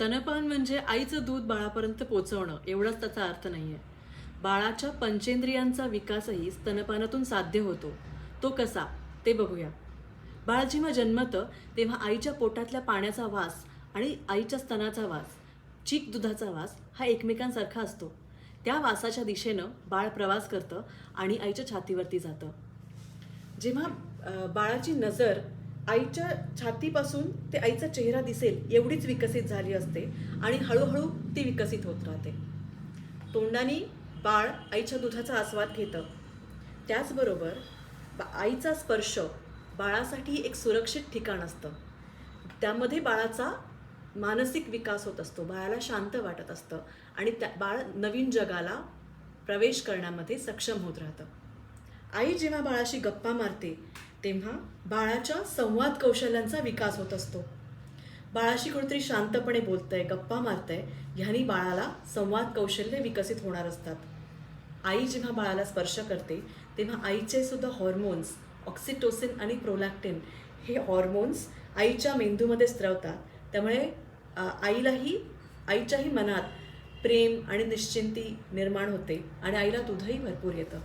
स्तनपान म्हणजे आईचं दूध बाळापर्यंत पोचवणं एवढाच त्याचा अर्थ नाही आहे बाळाच्या पंचेंद्रियांचा विकासही स्तनपानातून साध्य होतो. तो कसा ते बघूया. बाळ जेव्हा जन्मतं तेव्हा आईच्या पोटातल्या पाण्याचा वास आणि आईच्या स्तनाचा वास चीक दुधाचा वास हा एकमेकांसारखा असतो. त्या वासाच्या दिशेनं बाळ प्रवास करतं आणि आईच्या छातीवरती जातं. जेव्हा बाळाची नजर आईच्या छातीपासून ते आईचा चेहरा दिसेल एवढीच विकसित झाली असते आणि हळूहळू ती विकसित होत राहते. तोंडाने बाळ आईच्या दुधाचा आस्वाद घेतं. त्याचबरोबर बा- आईचा स्पर्श बाळासाठी एक सुरक्षित ठिकाण असतं. त्यामध्ये बाळाचा मानसिक विकास होत असतो बाळाला शांत वाटत असतं आणि त्या बाळ नवीन जगाला प्रवेश करण्यामध्ये सक्षम होत राहतं. आई जेव्हा बाळाशी गप्पा मारते तेव्हा बाळाच्या संवाद कौशल्यांचा विकास होत असतो. बाळाशी कुणीतरी शांतपणे बोलतंय गप्पा मारतंय ह्यानी बाळाला संवाद कौशल्य विकसित होणार असतात. आई जेव्हा बाळाला स्पर्श करते तेव्हा आईचे सुद्धा हॉर्मोन्स ऑक्सिटोसिन आणि प्रोलॅक्टिन हे हॉर्मोन्स आईच्या मेंदूमध्ये स्त्रवतात त्यामुळे आईलाही आईच्याही मनात प्रेम आणि निश्चिंती निर्माण होते आणि आईला दूधही भरपूर येतं.